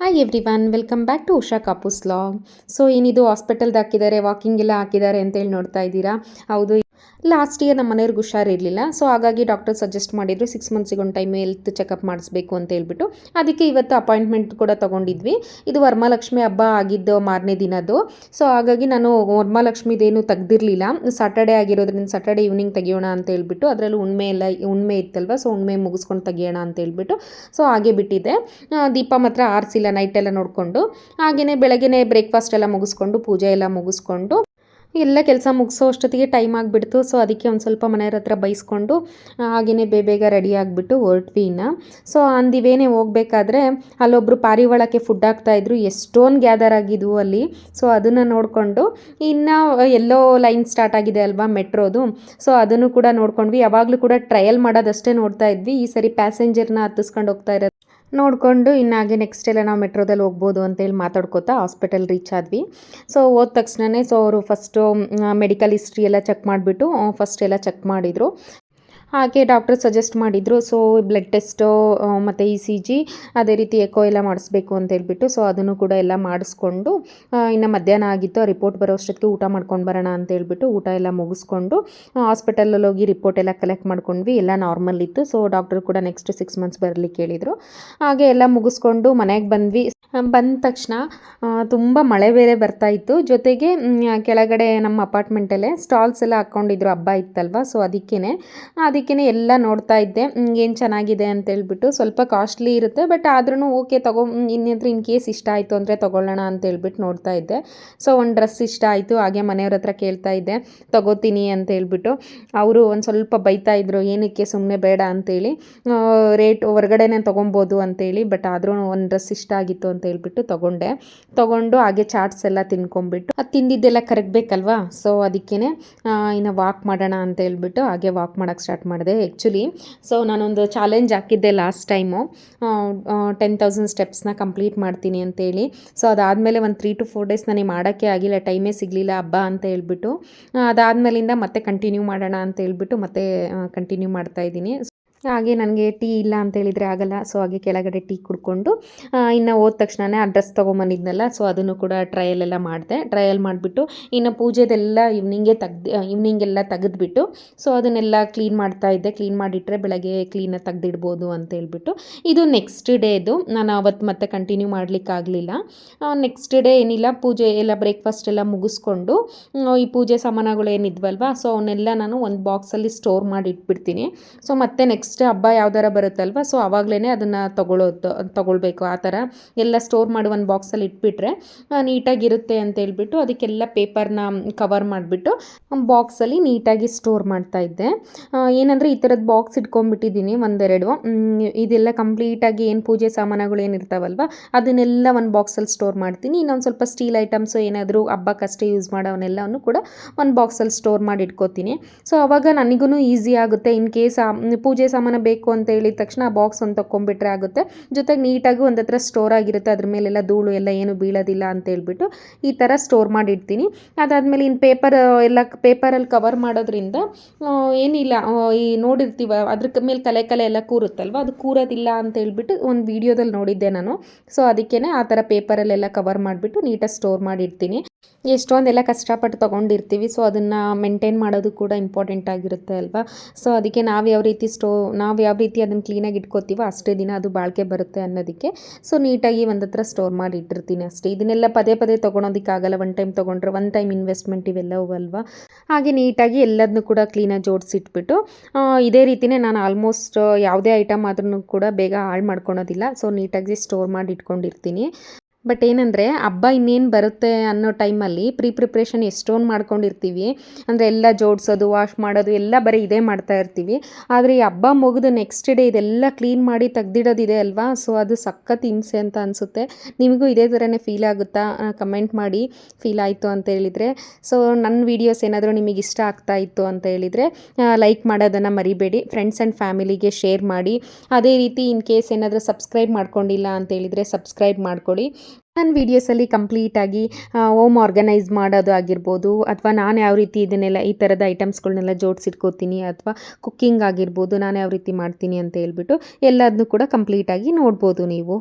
Hi everyone welcome back to Usha ಕಾಪುಸ್ log so ಏನಿದು ಹಾಸ್ಪಿಟಲ್ದು ಹಾಕಿದ್ದಾರೆ ವಾಕಿಂಗ್ ಎಲ್ಲ ಹಾಕಿದ್ದಾರೆ ಅಂತೇಳಿ ನೋಡ್ತಾ ಇದ್ದೀರಾ? ಹೌದು ಲಾಸ್ಟ್ ಇಯರ್ ನಮ್ಮ ಮನೆಯವ್ರಿಗೆ ಹುಷಾರಿರಲಿಲ್ಲ. ಸೊ ಹಾಗಾಗಿ ಡಾಕ್ಟರ್ ಸಜೆಸ್ಟ್ ಮಾಡಿದ್ರು ಸಿಕ್ಸ್ ಮಂತ್ಸಿಗೆ ಒಂದು ಟೈಮ್ ಹೆಲ್ತ್ ಚೆಕಪ್ ಮಾಡಿಸ್ಬೇಕು ಅಂತ ಹೇಳ್ಬಿಟ್ಟು. ಅದಕ್ಕೆ ಇವತ್ತು ಅಪಾಯಿಂಟ್ಮೆಂಟ್ ಕೂಡ ತೊಗೊಂಡಿದ್ವಿ. ಇದು ವರಮಹಾಲಕ್ಷ್ಮಿ ಹಬ್ಬ ಆಗಿದ್ದು ಮಾರನೇ ದಿನದ್ದು. ಸೊ ಹಾಗಾಗಿ ನಾನು ವರಮಹಾಲಕ್ಷ್ಮಿದೇನು ತೆಗ್ದಿರಲಿಲ್ಲ. ಸಾಟರ್ಡೆ ಆಗಿರೋದ್ರಿಂದ ಸಾಟರ್ಡೆ ಈವ್ನಿಂಗ್ ತೆಗಿಯೋಣ ಅಂತ ಹೇಳ್ಬಿಟ್ಟು, ಅದರಲ್ಲೂ ಉಣ್ಮೆ ಎಲ್ಲ, ಉಣ್ಮೆ ಇತ್ತಲ್ವ? ಸೊ ಉಣ್ಮೆ ಮುಗಿಸ್ಕೊಂಡು ತೆಗಿಯೋಣ ಅಂತ ಹೇಳ್ಬಿಟ್ಟು. ಸೊ ಹಾಗೆ ಬಿಟ್ಟಿದ್ದೆ. ದೀಪ ಮಾತ್ರ ಆರಿಸಿಲ್ಲ ನೈಟೆಲ್ಲ ನೋಡಿಕೊಂಡು. ಹಾಗೆಯೇ ಬೆಳಗ್ಗೆ ಬ್ರೇಕ್ಫಾಸ್ಟ್ ಎಲ್ಲ ಮುಗಿಸ್ಕೊಂಡು, ಪೂಜೆ ಎಲ್ಲ ಮುಗಿಸ್ಕೊಂಡು. ಎಲ್ಲ ಕೆಲಸ ಮುಗಿಸೋ ಅಷ್ಟೊತ್ತಿಗೆ ಟೈಮ್ ಆಗಿಬಿಡ್ತು. ಸೊ ಅದಕ್ಕೆ ಒಂದು ಸ್ವಲ್ಪ ಮನೆಯವ್ರ ಹತ್ರ ಬೈಸ್ಕೊಂಡು ಹಾಗೆಯೇ ಬೇಗ ಬೇಗ ರೆಡಿ ಆಗಿಬಿಟ್ಟು ಹೊರಟ್ವಿ ಇನ್ನು. ಸೊ ಅಂದಿವೇನೆ ಹೋಗಬೇಕಾದ್ರೆ ಅಲ್ಲೊಬ್ಬರು ಪಾರಿವಾಳಕ್ಕೆ ಫುಡ್ ಹಾಕ್ತಾಯಿದ್ರು ಎಷ್ಟೊಂದು ಗ್ಯಾದರ್ ಆಗಿದ್ವು ಅಲ್ಲಿ. ಸೊ ಅದನ್ನು ನೋಡಿಕೊಂಡು, ಇನ್ನು ಎಲ್ಲೋ ಲೈನ್ ಸ್ಟಾರ್ಟ್ ಆಗಿದೆ ಅಲ್ವಾ ಮೆಟ್ರೋದು. ಸೊ ಅದನ್ನು ಕೂಡ ನೋಡ್ಕೊಂಡ್ವಿ. ಯಾವಾಗಲೂ ಕೂಡ ಟ್ರಯಲ್ ಮಾಡೋದಷ್ಟೇ ನೋಡ್ತಾ ಇದ್ವಿ. ಈ ಸರಿ ಪ್ಯಾಸೆಂಜರ್ನ ಹತ್ತಿಸ್ಕೊಂಡು ಹೋಗ್ತಾ ಇರೋದು. ನೋಡಿಕೊಂಡು ಇನ್ನಾಗೆ ನೆಕ್ಸ್ಟ್ ಎಲ್ಲ ನಾವು ಮೆಟ್ರೋದಲ್ಲಿ ಹೋಗ್ಬೋದು ಅಂತೇಳಿ ಮಾತಾಡ್ಕೋತಾ ಹಾಸ್ಪಿಟಲ್ ರೀಚ್ ಆದ್ವಿ. ಸೊ ಹೋದ ತಕ್ಷಣವೇ ಸೊ ಅವರು ಫಸ್ಟು ಮೆಡಿಕಲ್ ಹಿಸ್ಟ್ರಿ ಎಲ್ಲ ಚೆಕ್ ಮಾಡಿಬಿಟ್ಟು ಫಸ್ಟ್ ಎಲ್ಲ ಚೆಕ್ ಮಾಡಿದರು. ಹಾಗೆ ಡಾಕ್ಟರ್ ಸಜೆಸ್ಟ್ ಮಾಡಿದರು. ಸೊ ಬ್ಲಡ್ ಟೆಸ್ಟು ಮತ್ತು ಇ ಸಿ ಜಿ ಅದೇ ರೀತಿ ಎಕೋ ಎಲ್ಲ ಮಾಡಿಸ್ಬೇಕು ಅಂತ ಹೇಳ್ಬಿಟ್ಟು ಸೊ ಅದನ್ನು ಕೂಡ ಎಲ್ಲ ಮಾಡಿಸ್ಕೊಂಡು ಇನ್ನು ಮಧ್ಯಾಹ್ನ ಆಗಿತ್ತು ರಿಪೋರ್ಟ್ ಬರೋ ಅಷ್ಟೊತ್ತಿಗೆ ಊಟ ಮಾಡ್ಕೊಂಡು ಬರೋಣ ಅಂತ ಹೇಳ್ಬಿಟ್ಟು ಊಟ ಎಲ್ಲ ಮುಗಿಸ್ಕೊಂಡು ಹಾಸ್ಪಿಟಲಲ್ಲಿ ಹೋಗಿ ರಿಪೋರ್ಟ್ ಎಲ್ಲ ಕಲೆಕ್ಟ್ ಮಾಡ್ಕೊಂಡ್ವಿ. ಎಲ್ಲ ನಾರ್ಮಲ್ ಇತ್ತು. ಸೊ ಡಾಕ್ಟರ್ ಕೂಡ ನೆಕ್ಸ್ಟ್ ಸಿಕ್ಸ್ ಮಂತ್ಸ್ ಬರಲಿಕ್ಕೆ ಹೇಳಿದರು. ಹಾಗೆ ಎಲ್ಲ ಮುಗಿಸ್ಕೊಂಡು ಮನೆಗೆ ಬಂದ್ವಿ. ಬಂದ ತಕ್ಷಣ ತುಂಬ ಮಳೆ ಬೇರೆ ಬರ್ತಾ ಇತ್ತು. ಜೊತೆಗೆ ಕೆಳಗಡೆ ನಮ್ಮ ಅಪಾರ್ಟ್ಮೆಂಟಲ್ಲೇ ಸ್ಟಾಲ್ಸ್ ಎಲ್ಲ ಹಾಕ್ಕೊಂಡಿದ್ರು ಹಬ್ಬ ಇತ್ತಲ್ವ? ಸೊ ಅದಕ್ಕೇ ಅದಕ್ಕೇ ಎಲ್ಲ ನೋಡ್ತಾ ಇದ್ದೆ. ಏನು ಚೆನ್ನಾಗಿದೆ ಅಂತ ಹೇಳ್ಬಿಟ್ಟು ಸ್ವಲ್ಪ ಕಾಸ್ಟ್ಲಿ ಇರುತ್ತೆ ಬಟ್ ಆದ್ರೂ ಓಕೆ ತಗೊ ಇನ್ನಂದ್ರೆ ಇನ್ ಕೇಸ್ ಇಷ್ಟ ಆಯಿತು ಅಂದರೆ ತೊಗೊಳ್ಳೋಣ ಅಂತ ಹೇಳ್ಬಿಟ್ಟು ನೋಡ್ತಾ ಇದ್ದೆ. ಸೊ ಒಂದು ಡ್ರೆಸ್ ಇಷ್ಟ ಆಯಿತು, ಹಾಗೆ ಮನೆಯವ್ರ ಹತ್ರ ಕೇಳ್ತಾ ಇದ್ದೆ. ತಗೋತೀನಿ ಅಂತ ಹೇಳ್ಬಿಟ್ಟು. ಅವರು ಒಂದು ಸ್ವಲ್ಪ ಬೈತಾ ಇದ್ರು, ಏನಕ್ಕೆ ಸುಮ್ಮನೆ ಬೇಡ ಅಂತೇಳಿ ರೇಟ್ ಹೊರ್ಗಡೆನೇ ತೊಗೊಬೋದು ಅಂತೇಳಿ ಬಟ್ ಆದ್ರೂ ಒಂದು ಡ್ರೆಸ್ ಇಷ್ಟ ಆಗಿತ್ತು ಅಂತ ಹೇಳ್ಬಿಟ್ಟು ತೊಗೊಂಡೆ. ತೊಗೊಂಡು ಹಾಗೆ ಚಾಟ್ಸ್ ಎಲ್ಲ ತಿನ್ಕೊಂಬಿಟ್ಟು ಅದು ತಿಂದಿದ್ದೆಲ್ಲ ಕರಗಬೇಕಲ್ವಾ? ಸೊ ಅದಕ್ಕೇ ಇನ್ನು ವಾಕ್ ಮಾಡೋಣ ಅಂತ ಹೇಳ್ಬಿಟ್ಟು ಹಾಗೆ ವಾಕ್ ಮಾಡೋಕ್ಕೆ ಸ್ಟಾರ್ಟ್ ಮಾಡಿದೆ ಆ್ಯಕ್ಚುಲಿ ಸೊ ನಾನೊಂದು ಚಾಲೆಂಜ್ ಹಾಕಿದ್ದೆ ಲಾಸ್ಟ್ ಟೈಮು ಟೆನ್ ತೌಸಂಡ್ ಸ್ಟೆಪ್ಸ್ನ ಕಂಪ್ಲೀಟ್ ಮಾಡ್ತೀನಿ ಅಂತೇಳಿ. ಸೊ ಅದಾದಮೇಲೆ ಒಂದು ತ್ರೀ ಟು ಫೋರ್ ಡೇಸ್ ನನಗೆ ಮಾಡೋಕ್ಕೆ ಆಗಿಲ್ಲ ಟೈಮೇ ಸಿಗಲಿಲ್ಲ, ಹಬ್ಬ ಅಂತ ಹೇಳ್ಬಿಟ್ಟು. ಅದಾದಮೇಲಿಂದ ಮತ್ತೆ ಕಂಟಿನ್ಯೂ ಮಾಡೋಣ ಅಂತ ಹೇಳ್ಬಿಟ್ಟು ಮತ್ತೆ ಕಂಟಿನ್ಯೂ ಮಾಡ್ತಾ ಇದ್ದೀನಿ. ಹಾಗೆ ನನಗೆ ಟೀ ಇಲ್ಲ ಅಂತ ಹೇಳಿದರೆ ಆಗಲ್ಲ. ಸೊ ಹಾಗೆ ಕೆಳಗಡೆ ಟೀ ಕುಡ್ಕೊಂಡು ಇನ್ನು ಹೋದ ತಕ್ಷಣವೇ ಆ ಡ್ರೆಸ್ ತೊಗೊಂಬಂದಿದ್ನಲ್ಲ ಸೊ ಅದನ್ನು ಕೂಡ ಟ್ರಯಲ್ ಎಲ್ಲ ಮಾಡಿದೆ. ಟ್ರಯಲ್ ಮಾಡಿಬಿಟ್ಟು, ಇನ್ನು ಪೂಜೆದೆಲ್ಲ ಈವ್ನಿಂಗೇ ತೆಗ್ದು ಈವ್ನಿಂಗೆಲ್ಲ ತೆಗೆದುಬಿಟ್ಟು ಸೊ ಅದನ್ನೆಲ್ಲ ಕ್ಲೀನ್ ಮಾಡ್ತಾ ಇದ್ದೆ. ಕ್ಲೀನ್ ಮಾಡಿಟ್ರೆ ಬೆಳಗ್ಗೆ ಕ್ಲೀನಾಗಿ ತೆಗ್ದಿಡ್ಬೋದು ಅಂತ ಹೇಳ್ಬಿಟ್ಟು. ಇದು ನೆಕ್ಸ್ಟ್ ಡೇದು ನಾನು ಅವತ್ತು ಮತ್ತೆ ಕಂಟಿನ್ಯೂ ಮಾಡಲಿಕ್ಕಾಗಲಿಲ್ಲ. ನೆಕ್ಸ್ಟ್ ಡೇ ಏನಿಲ್ಲ, ಪೂಜೆ ಎಲ್ಲ ಬ್ರೇಕ್ಫಾಸ್ಟ್ ಎಲ್ಲ ಮುಗಿಸ್ಕೊಂಡು ಈ ಪೂಜೆ ಸಾಮಾನುಗಳು ಏನಿದ್ವಲ್ವ ಸೊ ಅವನ್ನೆಲ್ಲ ನಾನು ಒಂದು ಬಾಕ್ಸಲ್ಲಿ ಸ್ಟೋರ್ ಮಾಡಿ ಇಟ್ಬಿಡ್ತೀನಿ ಸೊ ಮತ್ತೆ ನೆಕ್ಸ್ಟ್ ಹಬ್ಬ ಯಾವ್ದಾರ ಬರುತ್ತಲ್ವ? ಸೊ ಆವಾಗಲೇ ಅದನ್ನು ತಗೊಳ್ಳೋದು ತಗೊಳ್ಬೇಕು ಆ ಥರ. ಎಲ್ಲ ಸ್ಟೋರ್ ಮಾಡಿ ಒಂದು ಬಾಕ್ಸಲ್ಲಿ ಇಟ್ಬಿಟ್ರೆ ನೀಟಾಗಿರುತ್ತೆ ಅಂತ ಹೇಳ್ಬಿಟ್ಟು ಅದಕ್ಕೆಲ್ಲ ಪೇಪರ್ನ ಕವರ್ ಮಾಡಿಬಿಟ್ಟು ಬಾಕ್ಸಲ್ಲಿ ನೀಟಾಗಿ ಸ್ಟೋರ್ ಮಾಡ್ತಾ ಇದ್ದೆ. ಏನಂದರೆ ಈ ಥರದ ಬಾಕ್ಸ್ ಇಟ್ಕೊಂಡ್ಬಿಟ್ಟಿದ್ದೀನಿ ಒಂದೆರಡು. ಇದೆಲ್ಲ ಕಂಪ್ಲೀಟಾಗಿ ಏನು ಪೂಜೆ ಸಾಮಾನುಗಳು ಏನಿರ್ತಾವಲ್ವ ಅದನ್ನೆಲ್ಲ ಒಂದು ಬಾಕ್ಸಲ್ಲಿ ಸ್ಟೋರ್ ಮಾಡ್ತೀನಿ. ಇನ್ನೊಂದು ಸ್ವಲ್ಪ ಸ್ಟೀಲ್ ಐಟಮ್ಸು ಏನಾದರೂ ಹಬ್ಬಕ್ಕಷ್ಟೇ ಯೂಸ್ ಮಾಡೋವನ್ನೆಲ್ಲವನ್ನು ಕೂಡ ಒಂದು ಬಾಕ್ಸಲ್ಲಿ ಸ್ಟೋರ್ ಮಾಡಿ ಇಟ್ಕೋತೀನಿ ಸೊ ಅವಾಗ ನನಗೂ ಈಸಿ ಆಗುತ್ತೆ. ಇನ್ ಕೇಸ್ ಪೂಜೆ ಬೇಕು ಅಂತ ಹೇಳಿದ ತಕ್ಷಣ ಆ ಬಾಕ್ಸ್ ಒಂದು ತಗೊಂಡ್ಬಿಟ್ರೆ ಆಗುತ್ತೆ. ಜೊತೆಗೆ ನೀಟಾಗಿ ಒಂದು ಹತ್ರ ಸ್ಟೋರ್ ಆಗಿರುತ್ತೆ. ಅದ್ರ ಮೇಲೆಲ್ಲ ಧೂಳು ಎಲ್ಲ ಏನು ಬೀಳೋದಿಲ್ಲ ಅಂತ ಹೇಳ್ಬಿಟ್ಟು ಈ ಥರ ಸ್ಟೋರ್ ಮಾಡಿ ಇಡ್ತೀನಿ ಅದಾದಮೇಲೆ ಇನ್ನು ಪೇಪರ್ ಎಲ್ಲ ಪೇಪರಲ್ಲಿ ಕವರ್ ಮಾಡೋದ್ರಿಂದ ಏನಿಲ್ಲ ಈ ನೋಡಿರ್ತೀವ ಅದ್ರ ಮೇಲೆ ಕಲೆ ಕಲೆ ಎಲ್ಲ ಕೂರುತ್ತಲ್ವ? ಅದು ಕೂರೋದಿಲ್ಲ ಅಂತ ಹೇಳ್ಬಿಟ್ಟು ಒಂದು ವೀಡಿಯೋದಲ್ಲಿ ನೋಡಿದ್ದೆ ನಾನು. ಸೊ ಅದಕ್ಕೇ ಆ ಥರ ಪೇಪರಲ್ಲೆಲ್ಲ ಕವರ್ ಮಾಡಿಬಿಟ್ಟು ನೀಟಾಗಿ ಸ್ಟೋರ್ ಮಾಡಿಡ್ತೀನಿ. ಎಷ್ಟೊಂದೆಲ್ಲ ಕಷ್ಟಪಟ್ಟು ತೊಗೊಂಡಿರ್ತೀವಿ. ಸೊ ಅದನ್ನು ಮೇಂಟೈನ್ ಮಾಡೋದು ಕೂಡ ಇಂಪಾರ್ಟೆಂಟ್ ಆಗಿರುತ್ತೆ ಅಲ್ವಾ? ಸೊ ಅದಕ್ಕೆ ನಾವು ಯಾವ ರೀತಿ ಸ್ಟೋ ನಾವು ಯಾವ ರೀತಿ ಅದನ್ನು ಕ್ಲೀನಾಗಿ ಇಟ್ಕೋತೀವೋ ಅಷ್ಟೇ ದಿನ ಅದು ಬಾಳಿಕೆ ಬರುತ್ತೆ ಅನ್ನೋದಕ್ಕೆ. ಸೊ ನೀಟಾಗಿ ಒಂದು ಹತ್ರ ಸ್ಟೋರ್ ಮಾಡಿ ಇಟ್ಟಿರ್ತೀನಿ ಅಷ್ಟೇ. ಇದನ್ನೆಲ್ಲ ಪದೇ ಪದೇ ತೊಗೊಳೋದಕ್ಕಾಗಲ್ಲ ಒನ್ ಟೈಮ್ ತೊಗೊಂಡ್ರೆ ಒನ್ ಟೈಮ್ ಇನ್ವೆಸ್ಟ್ಮೆಂಟ್ ಇವೆಲ್ಲವೂ ಅಲ್ವಾ? ಹಾಗೆ ನೀಟಾಗಿ ಎಲ್ಲದನ್ನೂ ಕೂಡ ಕ್ಲೀನಾಗಿ ಜೋಡಿಸಿಟ್ಬಿಟ್ಟು ಇದೇ ರೀತಿಯೇ ನಾನು ಆಲ್ಮೋಸ್ಟ್ ಯಾವುದೇ ಐಟಮ್ ಆದ್ರೂ ಕೂಡ ಬೇಗ ಹಾಳು ಮಾಡ್ಕೊಳೋದಿಲ್ಲ. ಸೊ ನೀಟಾಗಿ ಸ್ಟೋರ್ ಮಾಡಿ ಇಟ್ಕೊಂಡಿರ್ತೀನಿ. ಬಟ್ ಏನಂದರೆ, ಹಬ್ಬ ಇನ್ನೇನು ಬರುತ್ತೆ ಅನ್ನೋ ಟೈಮಲ್ಲಿ ಪ್ರೀ ಪ್ರಿಪ್ರೇಷನ್ ಎಷ್ಟೊಂದು ಮಾಡ್ಕೊಂಡಿರ್ತೀವಿ. ಅಂದರೆ ಎಲ್ಲ ಜೋಡಿಸೋದು ವಾಶ್ ಮಾಡೋದು, ಎಲ್ಲ ಬರೀ ಇದೇ ಮಾಡ್ತಾ ಇರ್ತೀವಿ. ಆದರೆ ಈ ಹಬ್ಬ ಮುಗಿದು ನೆಕ್ಸ್ಟ್ ಡೇ ಇದೆಲ್ಲ ಕ್ಲೀನ್ ಮಾಡಿ ತೆಗ್ದಿಡೋದಿದೆ ಅಲ್ವಾ? ಸೊ ಅದು ಸಖತ್ ಹಿಂಸೆ ಅಂತ ಅನಿಸುತ್ತೆ. ನಿಮಗೂ ಇದೇ ಥರನೇ ಫೀಲ್ ಆಗುತ್ತಾ? ಕಮೆಂಟ್ ಮಾಡಿ. ಫೀಲ್ ಆಯಿತು ಅಂತ ಹೇಳಿದರೆ. ಸೊ ನನ್ನ ವೀಡಿಯೋಸ್ ಏನಾದರೂ ನಿಮಗೆ ಇಷ್ಟ ಆಗ್ತಾ ಇತ್ತು ಅಂತ ಹೇಳಿದರೆ ಲೈಕ್ ಮಾಡೋದನ್ನು ಮರಿಬೇಡಿ. ಫ್ರೆಂಡ್ಸ್ ಆ್ಯಂಡ್ ಫ್ಯಾಮಿಲಿಗೆ ಶೇರ್ ಮಾಡಿ. ಅದೇ ರೀತಿ ಇನ್ ಕೇಸ್ ಏನಾದರೂ ಸಬ್ಸ್ಕ್ರೈಬ್ ಮಾಡ್ಕೊಂಡಿಲ್ಲ ಅಂತ ಹೇಳಿದರೆ ಸಬ್ಸ್ಕ್ರೈಬ್ ಮಾಡ್ಕೊಳ್ಳಿ ನನ್ನ ವೀಡಿಯೋಸಲ್ಲಿ ಕಂಪ್ಲೀಟಾಗಿ ಹೋಮ್ ಆರ್ಗನೈಸ್ ಮಾಡೋದು ಆಗಿರ್ಬೋದು, ಅಥವಾ ನಾನು ಯಾವ ರೀತಿ ಇದನ್ನೆಲ್ಲ ಈ ಥರದ ಐಟಮ್ಸ್ಗಳನ್ನೆಲ್ಲ ಜೋಡಿಸಿಟ್ಕೋತೀನಿ, ಅಥವಾ ಕುಕ್ಕಿಂಗ್ ಆಗಿರ್ಬೋದು, ನಾನು ಯಾವ ರೀತಿ ಮಾಡ್ತೀನಿ ಅಂತ ಹೇಳ್ಬಿಟ್ಟು ಎಲ್ಲದನ್ನೂ ಕೂಡ ಕಂಪ್ಲೀಟಾಗಿ ನೋಡ್ಬೋದು ನೀವು.